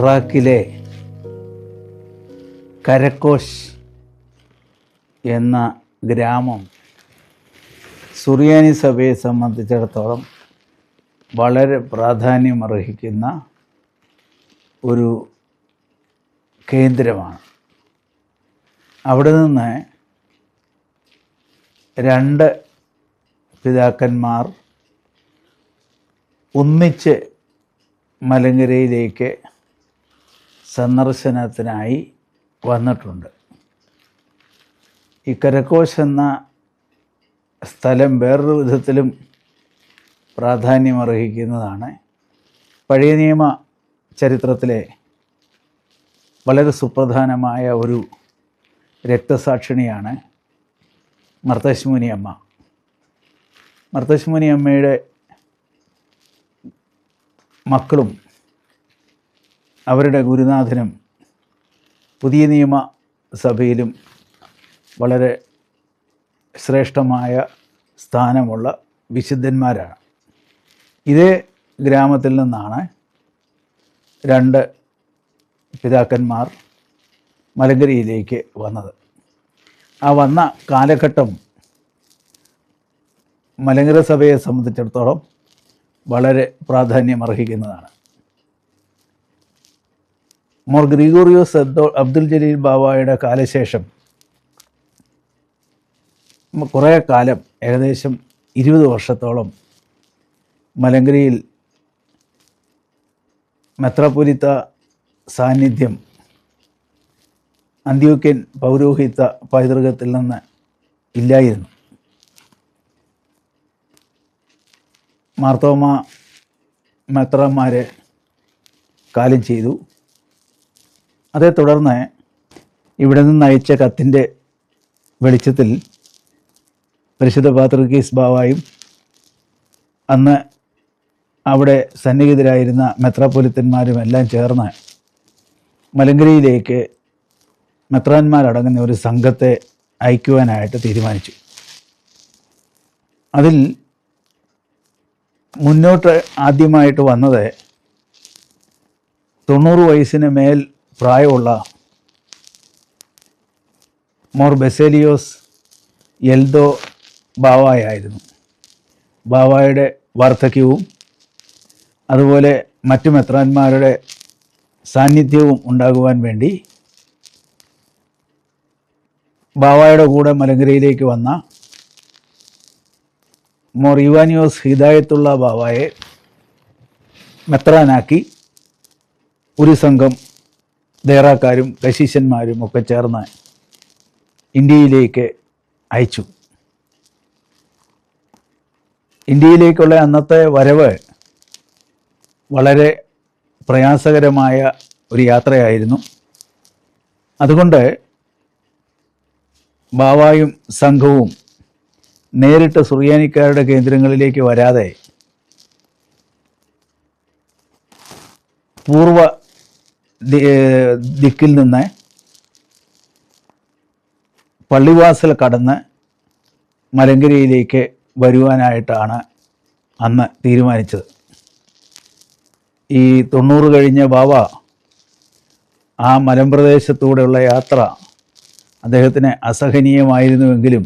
ഇറാഖിലെ കരക്കോഷ് എന്ന ഗ്രാമം സുറിയാനി സഭയെ സംബന്ധിച്ചിടത്തോളം വളരെ പ്രാധാന്യമർഹിക്കുന്ന ഒരു കേന്ദ്രമാണ്. അവിടെ നിന്ന് രണ്ട് പിതാക്കന്മാർ ഒന്നിച്ച് മലങ്കരയിലേക്ക് സന്ദർശനത്തിനായി വന്നിട്ടുണ്ട്. ഈ കരക്കോശ് എന്ന സ്ഥലം വേറൊരു വിധത്തിലും പ്രാധാന്യമർഹിക്കുന്നതാണ്. പഴയ നിയമ ചരിത്രത്തിലെ വളരെ സുപ്രധാനമായ ഒരു രക്തസാക്ഷിണിയാണ് മർത്തശ്മുനി അമ്മ. മർത്തശ്മുനി അമ്മയുടെ മക്കളും അവരുടെ ഗുരുനാഥനും പുതിയ നിയമ സഭയിലും വളരെ ശ്രേഷ്ഠമായ സ്ഥാനമുള്ള വിശുദ്ധന്മാരാണ്. ഇതേ ഗ്രാമത്തിൽ നിന്നാണ് രണ്ട് പിതാക്കന്മാർ മലങ്കരയിലേക്ക് വന്നത്. ആ വന്ന കാലഘട്ടം മലങ്കര സഭയെ സംബന്ധിച്ചിടത്തോളം വളരെ പ്രാധാന്യമർഹിക്കുന്നതാണ്. മോർ ഗ്രിഗോറിയോസ് അബ്ദോ അബ്ദുൽ ജലീൽ ബാബായുടെ കാലശേഷം കുറേ കാലം ഏകദേശം ഇരുപത് വർഷത്തോളം മലങ്കരയിൽ മെത്രാപൊലിത്ത സാന്നിധ്യം അന്ത്യോക്യൻ പൗരോഹിത്ത പൈതൃകത്തിൽ നിന്ന് ഇല്ലായിരുന്നു. മാർത്തോമ മെത്രാന്മാരെ കാലം ചെയ്തു. അതേ തുടർന്ന് ഇവിടെ നിന്ന് അയച്ച കത്തിന്റെ വെളിച്ചത്തിൽ പരിശുദ്ധ പാത്രികീസ് ബാവായും അന്ന് അവിടെ സന്നിഹിതരായിരുന്ന മെത്രാപ്പൊലിത്തന്മാരും എല്ലാം ചേർന്ന് മലങ്കരയിലേക്ക് മെത്രാന്മാരടങ്ങുന്ന ഒരു സംഘത്തെ അയക്കുവാനായിട്ട് തീരുമാനിച്ചു. അതിൽ മുന്നോട്ട് ആദ്യമായിട്ട് വന്നത് തൊണ്ണൂറ് വയസ്സിന് മേൽ പ്രായമുള്ള മോർ ബെസേലിയോസ് എൽദോ ബാവായായിരുന്നു ബാവായുടെ വാർദ്ധക്യവും അതുപോലെ മറ്റു മെത്രാന്മാരുടെ സാന്നിധ്യവും ഉണ്ടാകുവാൻ വേണ്ടി ബാവായുടെ കൂടെ മലങ്കരയിലേക്ക് വന്ന മോർ യുവാനിയോസ് ഹിദായത്തുള്ള ബാവായെ മെത്രാനാക്കി ഒരു സംഘം ദേറാക്കാരും കശീശന്മാരും ഒക്കെ ചേർന്ന് ഇന്ത്യയിലേക്ക് അയച്ചു. ഇന്ത്യയിലേക്കുള്ള അന്നത്തെ വരവ് വളരെ പ്രയാസകരമായ ഒരു യാത്രയായിരുന്നു. അതുകൊണ്ട് ബാവായും സംഘവും നേരിട്ട് സുറിയാനിക്കാരുടെ കേന്ദ്രങ്ങളിലേക്ക് വരാതെ പൂർവ ദി- ദിക്കിൽ നിന്ന് പള്ളിവാസൽ കടന്ന് മലങ്കരയിലേക്ക് വരുവാനായിട്ടാണ് അന്ന് തീരുമാനിച്ചത്. ഈ തൊണ്ണൂറ് കഴിഞ്ഞ ബാബ ആ മലമ്പ്രദേശത്തൂടെയുള്ള യാത്ര അദ്ദേഹത്തിന് അസഹനീയമായിരുന്നുവെങ്കിലും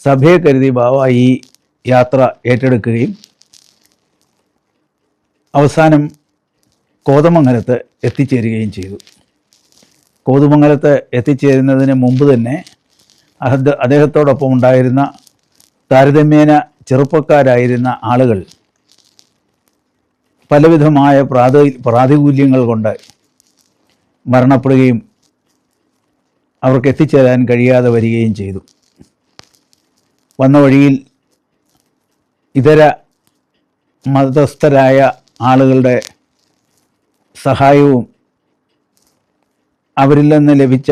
സഭയെ കരുതി ബാബ ഈ യാത്ര ഏറ്റെടുക്കുകയും അവസാനം കോതമംഗലത്ത് എത്തിച്ചേരുകയും ചെയ്തു. കോതമംഗലത്ത് എത്തിച്ചേരുന്നതിന് മുമ്പ് തന്നെ അദ്ദേഹത്തോടൊപ്പം ഉണ്ടായിരുന്ന താരതമ്യേന ചെറുപ്പക്കാരായിരുന്ന ആളുകൾ പലവിധമായ പ്രാതി പ്രാതികൂല്യങ്ങൾ കൊണ്ട് മരണപ്പെടുകയും അവർക്ക് എത്തിച്ചേരാൻ കഴിയാതെ വരികയും ചെയ്തു. വന്ന വഴിയിൽ ഇതര മതസ്ഥരായ ആളുകളുടെ സഹായവും അവരിൽ നിന്ന് ലഭിച്ച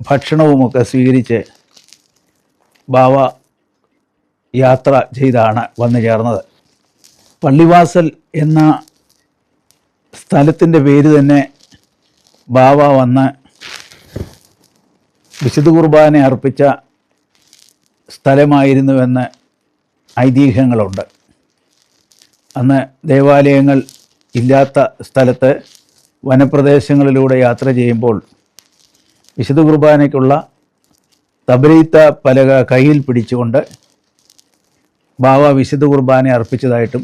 ഭക്ഷണവുമൊക്കെ സ്വീകരിച്ച് ബാവ യാത്ര ചെയ്താണ് വന്നു ചേർന്നത്. പള്ളിവാസൽ എന്ന സ്ഥലത്തിന്റെ പേര് തന്നെ ബാവ വന്ന് വിശുദ്ധ കുർബാന അർപ്പിച്ച സ്ഥലമായിരുന്നുവെന്ന് ഐതിഹ്യങ്ങളുണ്ട്. അന്ന് ദേവാലയങ്ങൾ ഇല്ലാത്ത സ്ഥലത്ത് വനപ്രദേശങ്ങളിലൂടെ യാത്ര ചെയ്യുമ്പോൾ വിശുദ്ധ കുർബാനയ്ക്കുള്ള തബരീത്ത പലക കയ്യിൽ പിടിച്ചുകൊണ്ട് ബാവ വിശുദ്ധ കുർബാന അർപ്പിച്ചതായിട്ടും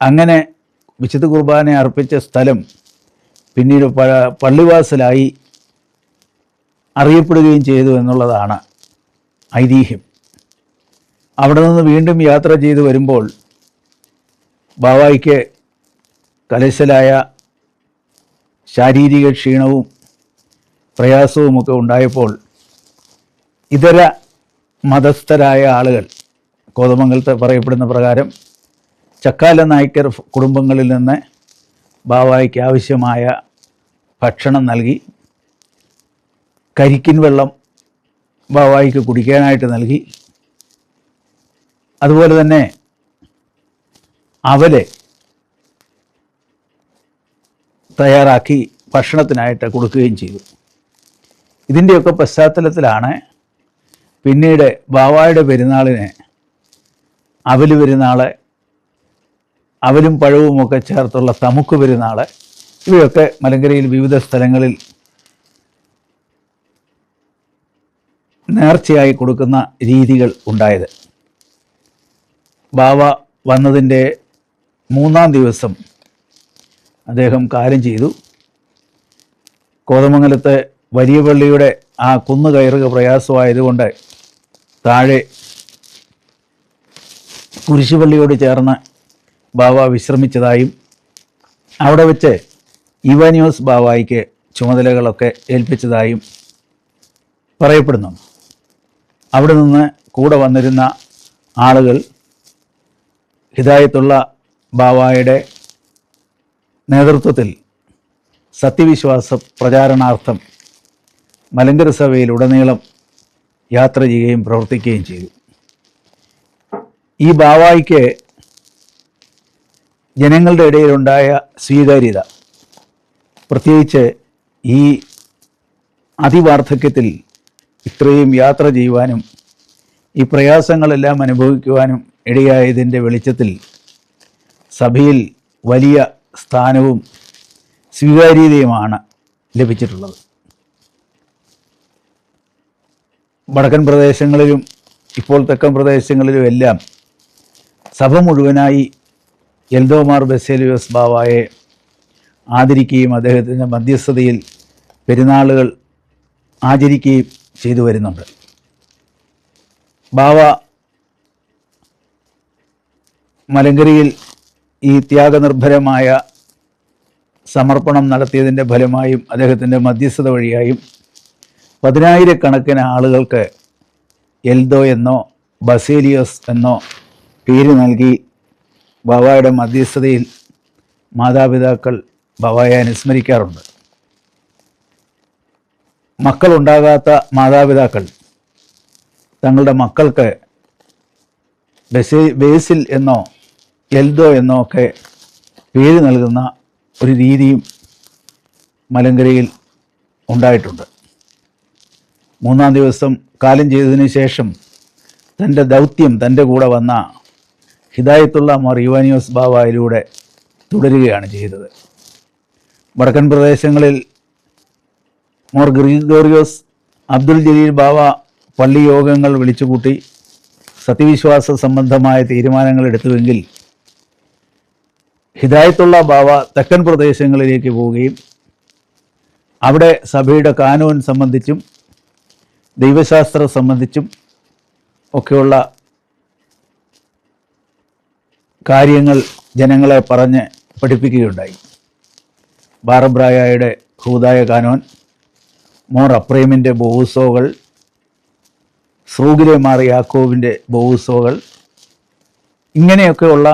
അങ്ങനെ വിശുദ്ധ കുർബാന അർപ്പിച്ച സ്ഥലം പിന്നീട് പള്ളിവാസലായി അറിയപ്പെടുകയും ചെയ്തു എന്നുള്ളതാണ് ഐതിഹ്യം. അവിടെ നിന്ന് വീണ്ടും യാത്ര ചെയ്തു വരുമ്പോൾ ബാവായിക്ക് കലശലായ ശാരീരിക ക്ഷീണവും പ്രയാസവുമൊക്കെ ഉണ്ടായപ്പോൾ ഇതര മതസ്ഥരായ ആളുകൾ കോതമംഗലത്ത് പറയപ്പെടുന്ന പ്രകാരം ചക്കാല നായ്ക്കർ കുടുംബങ്ങളിൽ നിന്ന് ബാവായിക്ക് ആവശ്യമായ ഭക്ഷണം നൽകി കരിക്കിൻ വെള്ളം ബാവായിക്ക് കുടിക്കാനായിട്ട് നൽകി. അതുപോലെ തന്നെ അവലെ തയ്യാറാക്കി ഭക്ഷണത്തിനായിട്ട് കൊടുക്കുകയും ചെയ്തു. ഇതിന്റെയൊക്കെ പശ്ചാത്തലത്തിലാണ് പിന്നീട് ബാവായുടെ പെരുന്നാളിനെ അവൽ പെരുന്നാൾ അവലും പഴവുമൊക്കെ ചേർത്തുള്ള തമുക്ക് പെരുന്നാൾ ഇവയൊക്കെ മലങ്കരയിൽ വിവിധ സ്ഥലങ്ങളിൽ നേർച്ചയായി കൊടുക്കുന്ന രീതികൾ ഉണ്ടായത്. ബാവ വന്നതിന്റെ മൂന്നാം ദിവസം അദ്ദേഹം കാര്യം ചെയ്തു. കോതമംഗലത്തെ വലിയ പള്ളിയുടെ ആ കുന്ന് കയറുക പ്രയാസമായതുകൊണ്ട് താഴെ കുരിശുപള്ളിയോട് ചേർന്ന് ബാവ വിശ്രമിച്ചതായും അവിടെ വെച്ച് ഇവാനിയോസ് ബാവായിക്ക് ചുമതലകളൊക്കെ ഏൽപ്പിച്ചതായും പറയപ്പെടുന്നു. അവിടെ നിന്ന് കൂടെ വന്നിരുന്ന ആളുകൾ ഹിദായത്തുള്ള ബാവായുടെ നേതൃത്വത്തിൽ സത്യവിശ്വാസ പ്രചാരണാർത്ഥം മലങ്കര സഭയിൽ ഉടനീളം യാത്ര ചെയ്യുകയും പ്രവർത്തിക്കുകയും ചെയ്തു. ഈ ബാവായിക്ക് ജനങ്ങളുടെ ഇടയിലുണ്ടായ സ്വീകാര്യത പ്രത്യേകിച്ച് ഈ അതിവാർദ്ധക്യത്തിൽ ഇത്രയും യാത്ര ചെയ്യുവാനും ഈ പ്രയാസങ്ങളെല്ലാം അനുഭവിക്കുവാനും ഇടയായതിന്റെ വെളിച്ചത്തിൽ സഭയിൽ വലിയ സ്ഥാനവും സ്വീകാര്യതയുമാണ് ലഭിച്ചിട്ടുള്ളത്. വടക്കൻ പ്രദേശങ്ങളിലും ഇപ്പോൾ തെക്കൻ പ്രദേശങ്ങളിലും എല്ലാം സഭ മുഴുവനായി എൽദോമാർ ബസേലിയോസ് ബാവായെ ആദരിക്കുകയും അദ്ദേഹത്തിന്റെ മധ്യസ്ഥതയിൽ പെരുന്നാളുകൾ ആചരിക്കുകയും ചെയ്തു വരുന്നുണ്ട്. ബാവ മലങ്കരയിൽ ഈ ത്യാഗനിർഭരമായ സമർപ്പണം നടത്തിയതിന്റെ ഫലമായും അദ്ദേഹത്തിന്റെ മധ്യസ്ഥത വഴിയായും പതിനായിരക്കണക്കിന് ആളുകൾക്ക് എൽദോ എന്നോ ബസേലിയോസ് എന്നോ പേര് നൽകി ബവായുടെ മധ്യസ്ഥതയിൽ മാതാപിതാക്കൾ ബവായെ അനുസ്മരിക്കാറുണ്ട്. മക്കളുണ്ടാകാത്ത മാതാപിതാക്കൾ തങ്ങളുടെ മക്കൾക്ക് ബസേ ബേസിൽ എന്നോ എൽദോ എന്നൊക്കെ പേര് നൽകുന്ന ഒരു രീതിയും മലങ്കരയിൽ ഉണ്ടായിട്ടുണ്ട്. മൂന്നാം ദിവസം കാലം ചെയ്തതിന് ശേഷം തന്റെ ദൗത്യം തന്റെ കൂടെ വന്ന ഹിദായത്തുള്ള മാർ യുവാനിയോസ് ബാവായിലൂടെ തുടരുകയാണ് ചെയ്തത്. വടക്കൻ പ്രദേശങ്ങളിൽ മോർ ഗ്രിഗോറിയോസ് അബ്ദുൽ ജലീൽ ബാബ പള്ളി യോഗങ്ങൾ വിളിച്ചുകൂട്ടി സത്യവിശ്വാസ സംബന്ധമായ തീരുമാനങ്ങൾ എടുത്തുവെങ്കിൽ ഹിദായത്തുള്ള ബാവ തെക്കൻ പ്രദേശങ്ങളിലേക്ക് പോവുകയും അവിടെ സഭയുടെ കാനൂൻ സംബന്ധിച്ചും ദൈവശാസ്ത്രം സംബന്ധിച്ചും ഒക്കെയുള്ള കാര്യങ്ങൾ ജനങ്ങളെ പറഞ്ഞ് പഠിപ്പിക്കുകയുണ്ടായി. ബാറബ്രായയുടെ ഹൂദായ കാനോൻ മോർ അപ്രേമിന്റെ ബോവുസോകൾ സ്രൂഗിലെ മാറി യാക്കോവിന്റെ ബോവുസോകൾ ഇങ്ങനെയൊക്കെയുള്ള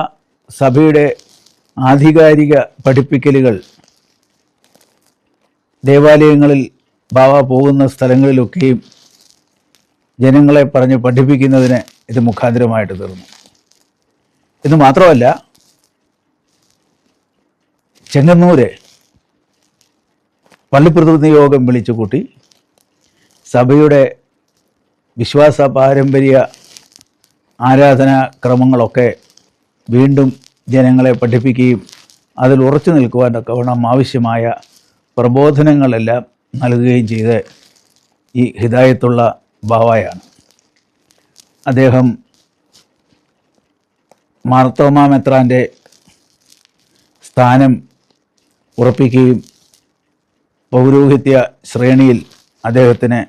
സഭയുടെ ആധികാരിക പഠിപ്പിക്കലുകൾ. ദേവാലയങ്ങളിൽ ബാവ പോകുന്ന സ്ഥലങ്ങളിലൊക്കെയും ജനങ്ങളെ പറഞ്ഞ് പഠിപ്പിക്കുന്നതിന് ഇത് മുഖാന്തരമായിട്ട് തീർന്നു. ഇത് മാത്രമല്ല ചെങ്ങന്നൂര് പള്ളിപ്രതിനിധി യോഗം വിളിച്ചു കൂട്ടി സഭയുടെ വിശ്വാസ പാരമ്പര്യ ആരാധനാ ക്രമങ്ങളൊക്കെ വീണ്ടും ജനങ്ങളെ പഠിപ്പിക്കുകയും അതിൽ ഉറച്ചു നിൽക്കുവാനൊക്കെ വേണം ആവശ്യമായ പ്രബോധനങ്ങളെല്ലാം നൽകുകയും ചെയ്ത് ഈ ഹിദായത്തുള്ള ബാവായാണ്. അദ്ദേഹം മാർത്തോമ മെത്രാന്റെ സ്ഥാനം ഉറപ്പിക്കുകയും പൗരോഹിത്യ ശ്രേണിയിൽ അദ്ദേഹത്തിന്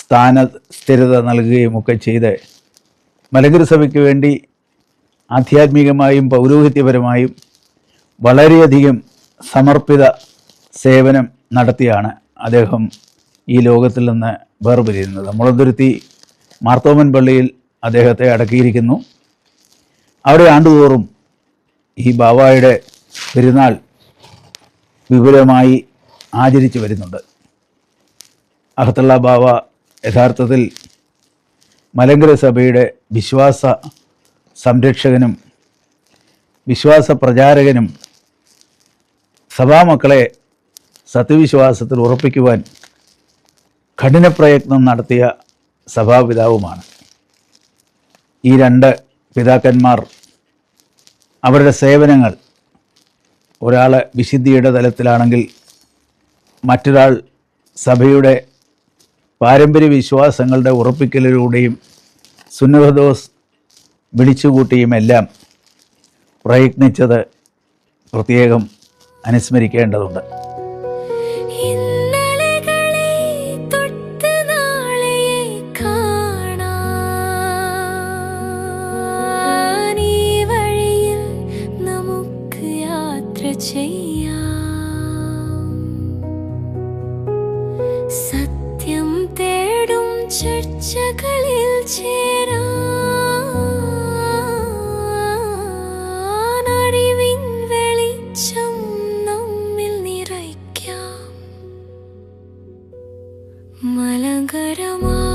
സ്ഥാന സ്ഥിരത നൽകുകയും ഒക്കെ ചെയ്ത് മലങ്കര സഭയ്ക്ക് വേണ്ടി ആധ്യാത്മികമായും പൗരോഹിത്യപരമായും വളരെയധികം സമർപ്പിത സേവനം നടത്തിയാണ് അദ്ദേഹം ഈ ലോകത്തിൽ നിന്ന് വേർപിരിയുന്നത്. മുളന്തുരുത്തി മാർത്തോമൻ പള്ളിയിൽ അദ്ദേഹത്തെ അടക്കിയിരിക്കുന്നു. അവിടെ ആണ്ടുതോറും ഈ ബാവായുടെ പെരുന്നാൾ വിപുലമായി ആചരിച്ചു വരുന്നുണ്ട്. അഹത്തുള്ള ബാവ യഥാർത്ഥത്തിൽ മലങ്കര സഭയുടെ വിശ്വാസ സംരക്ഷകനും വിശ്വാസ പ്രചാരകനും സഭാമക്കളെ സത്യവിശ്വാസത്തിൽ ഉറപ്പിക്കുവാൻ കഠിന പ്രയത്നം നടത്തിയ സഭാപിതാവുമാണ്. ഈ രണ്ട് പിതാക്കന്മാർ അവരുടെ സേവനങ്ങൾ ഒരാൾ വിശുദ്ധിയുടെ തലത്തിലാണെങ്കിൽ മറ്റൊരാൾ സഭയുടെ പാരമ്പര്യ വിശ്വാസങ്ങളുടെ ഉറപ്പിക്കലിലൂടെയും സുന്നഹദോസ് വിളിച്ചുകൂട്ടിയുമെല്ലാം പ്രയത്നിച്ചത് പ്രത്യേകം അനുസ്മരിക്കേണ്ടതുണ്ട്. மலங்கரமா?